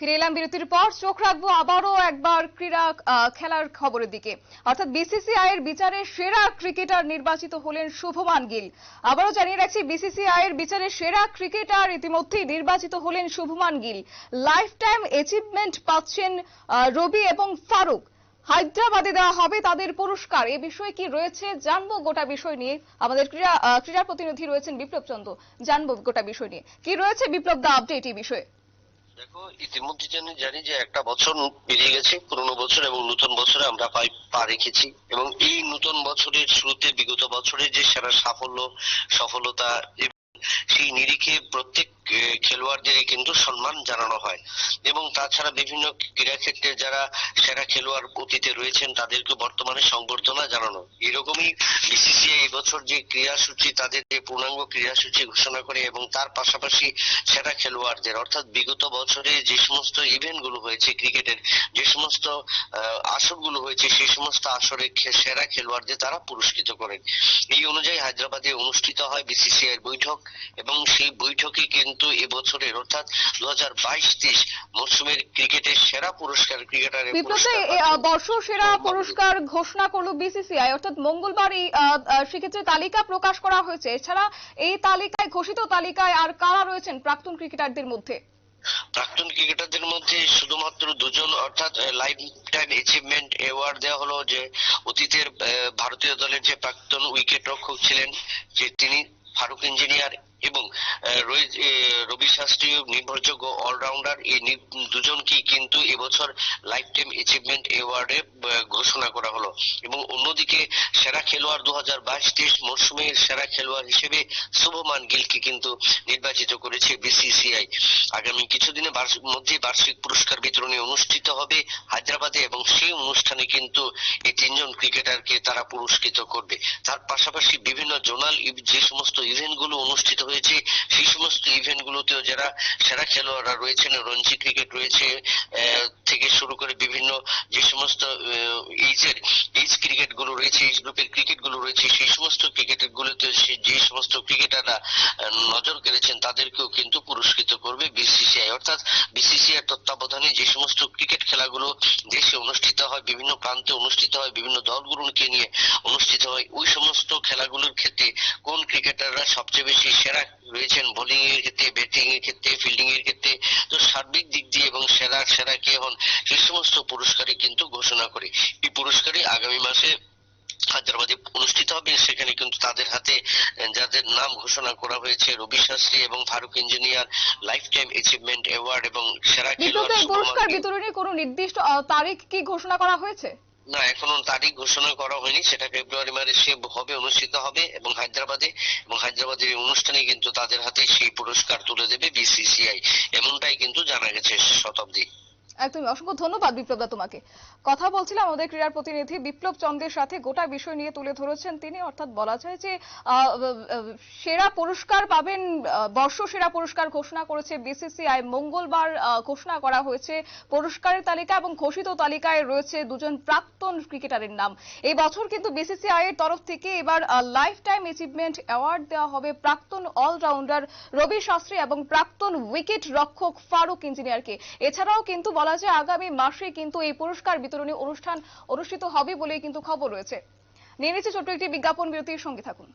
ফিরে এলাম বিরতির পর। চোখ রাখব আবারও একবার ক্রীড়া খেলার খবরের দিকে। অর্থাৎ বিসিসিআই এর বিচারে সেরা ক্রিকেটার নির্বাচিত হলেন শুভমান গিল। আবারও জানিয়ে রাখছি, বিসিসিআই এর বিচারে সেরা ক্রিকেটার ইতিমধ্যেই নির্বাচিত হলেন Shubman Gill. Lifetime achievement পাচ্ছেন রবি এবং ফারুক। হায়দ্রাবাদে দেওয়া হবে তাদের পুরস্কার। এ বিষয়ে কি রয়েছে জানব গোটা বিষয় নিয়ে। আমাদের ক্রীড়া ক্রীড়া প্রতিনিধি রয়েছেন বিপ্লব চন্দ্র জানব গোটা বিষয় নিয়ে। কি রয়েছে বিপ্লব দা আপডেট এই বিষয়ে? দেখো, ইতিমধ্যে জানি জানি যে একটা বছর পেরিয়ে গেছে, পুরনো বছর এবং নতুন বছরে আমরা পাই পা রেখেছি। এবং এই নতুন বছরের শুরুতে বিগত বছরের যে সেরা সাফল্য, সফলতা সেই নিরিখে প্রত্যেক খেলোয়াড়দেরই কিন্তু সম্মান জানানো হয়। এবং তাছাড়া বিভিন্ন ক্রীড়া ক্ষেত্রে যারা সেরা খেলোয়াড় অতীতে রয়েছেন, তাদেরকে বর্তমানে সংবর্ধনা জানানো। এরকমই বিসিসিআই এবছর যে ক্রীড়াসূচি, তাদের যে পূর্ণাঙ্গ ক্রীড়াসূচি ঘোষণা করে এবং তার পাশাপাশি সেরা খেলোয়াড়দের, অর্থাৎ বিগত বছরে যে সমস্ত ইভেন্টগুলো হয়েছে ক্রিকেটের, যে সমস্ত আসরগুলো হয়েছে সেই সমস্ত আসরে সেরা খেলোয়াড়দের তারা পুরস্কৃত করেন। এই অনুযায়ী হায়দ্রাবাদে অনুষ্ঠিত হয় বিসিসিআই বৈঠক। এবং সেই বৈঠকে কিন্তু এবছরের অর্থাৎ দু হাজার বাইশ তেইশ মরসুমের ক্রিকেটের সেরা পুরস্কার ক্রিকেটারের বর্ষ সেরা পুরস্কার ঘোষণা করল বিসিসিআই। অর্থাৎ মঙ্গলবার এই সেক্ষেত্রে তালিকা প্রকাশ করা হয়েছে। এছাড়া এই তালিকায় ঘোষিত তালিকায় আর কারা রয়েছেন প্রাক্তন ক্রিকেটারদের মধ্যে? প্রাক্তন ক্রিকেটারদের মধ্যে শুধুমাত্র দুজন অর্থাৎ লাইফ টাইম অ্যাচিভমেন্ট অ্যাওয়ার্ড দেওয়া হলো যে অতীতের ভারতীয় দলের যে প্রাক্তন উইকেট রক্ষক ছিলেন যে তিনি ফারুক ইঞ্জিনিয়ার এবং রবি শাস্ত্রী নির্ভরযোগ্য অলরাউন্ডার এই দুজনকেই কিন্তু এবছর লাইফ টাইম অ্যাচিভমেন্ট অ্যাওয়ার্ডে ঘোষণা করা হলো। এবং অন্যদিকে সেরা খেলোয়াড় দু হাজার বাইশ, তেইশ মরসুমের সেরা খেলোয়াড় হিসেবে শুভমান গিলকে কিন্তু নির্বাচিত করেছে বিসিসিআই আগামী কিছুদিনের মধ্যেই বার্ষিক পুরস্কার বিতরণী অনুষ্ঠিত হবে হায়দ্রাবাদে এবং সেই অনুষ্ঠানে কিন্তু এই তিনজন ক্রিকেটারকে তারা পুরস্কৃত করবে। তার পাশাপাশি বিভিন্ন জোনাল যে সমস্ত ইভেন্টগুলো অনুষ্ঠিত হয়েছে। সেই সমস্ত ইভেন্ট গুলোতেও যারা সেরা খেলোয়াড়রা রয়েছেন রঞ্জি ক্রিকেট রয়েছে থেকে শুরু করে বিভিন্ন যে সমস্ত এইজের এইজ ক্রিকেটগুলো রয়েছে এইজ গ্রুপের ক্রিকেটগুলো রয়েছে, সেই সমস্ত ক্রিকেট গুলোতে যে সমস্ত ক্রিকেটাররা নজর কেড়েছেন, তাদেরকেও কিন্তু পুরস্কৃত করবে বিসিসিআই অর্থাৎ বিসিসিআই তত্ত্বাবধানে যে সমস্ত ক্রিকেট খেলাগুলো দেশে অনুষ্ঠিত হয়, বিভিন্ন প্রান্তে অনুষ্ঠিত হয়, বিভিন্ন দলগুলোকে নিয়ে অনুষ্ঠিত হয়, ওই সমস্ত খেলাগুলোর ক্ষেত্রে কোন ক্রিকেটাররা সবচেয়ে বেশি সেরা রয়েছেন? বোলিং এর ক্ষেত্রে ব্যাটিং এর ক্ষেত্রে ফিল্ডিং এর ক্ষেত্রে? তো সার্বিক দিক সেরা কে হন এই সমস্ত পুরস্কারই কিন্তু ঘোষণা করে। এই পুরস্কারই আগামী মাসে হায়দ্রাবাদে অনুষ্ঠিত হবে। সেখানে কিন্তু তাদের হাতে যাদের নাম ঘোষণা করা হয়েছে রবি শাস্ত্রী এবং Farokh Engineer lifetime achievement award এবং সেরা খেলোয়াড় পুরস্কার বিতরণের কোনো নির্দিষ্ট তারিখ কি ঘোষণা করা হয়েছে? না, এখনও তারিখ ঘোষণা করা হয়নি। সেটা ফেব্রুয়ারি মাসে হবে, অনুষ্ঠিত হবে এবং হায়দ্রাবাদে, এবং হায়দ্রাবাদের অনুষ্ঠানে কিন্তু তাদের হাতে সেই পুরস্কার তুলে দেবে বিসিসিআই। এমনটাই কিন্তু জানা গেছে শতাব্দী। একদমই। অসংখ্য ধন্যবাদ বিপ্লব দা তোমাকে। কথা বলছিলাম আমাদের ক্রীড়ার প্রতিনিধি বিপ্লব চন্দ্রের সাথে। গোটা বিষয় নিয়ে তুলে ধরেছেন তিনি। অর্থাৎ বলা যায় যে সেরা পুরস্কার পাবেন বর্ষ সেরা পুরস্কার ঘোষণা করেছে বিসিসিআই। মঙ্গলবার ঘোষণা করা হয়েছে। পুরস্কারের তালিকা এবং ঘোষিত তালিকায় রয়েছে দুজন প্রাক্তন ক্রিকেটারের নাম। এই বছর কিন্তু বিসিসিআই এর তরফ থেকে এবার লাইফ টাইম অ্যাচিভমেন্ট অ্যাওয়ার্ড দেওয়া হবে প্রাক্তন অলরাউন্ডার রবি শাস্ত্রী এবং প্রাক্তন উইকেট রক্ষক ফারুক ইঞ্জিনিয়ারকে। এছাড়াও কিন্তু বলা যায়, আগামী মাসে কিন্তু এই পুরস্কার বিতরণী অনুষ্ঠান অনুষ্ঠিত হবে বলেই কিন্তু খবর রয়েছে। নিয়ে নিচ্ছে ছোট্ট একটি বিজ্ঞাপন বিরতির সঙ্গে থাকুন।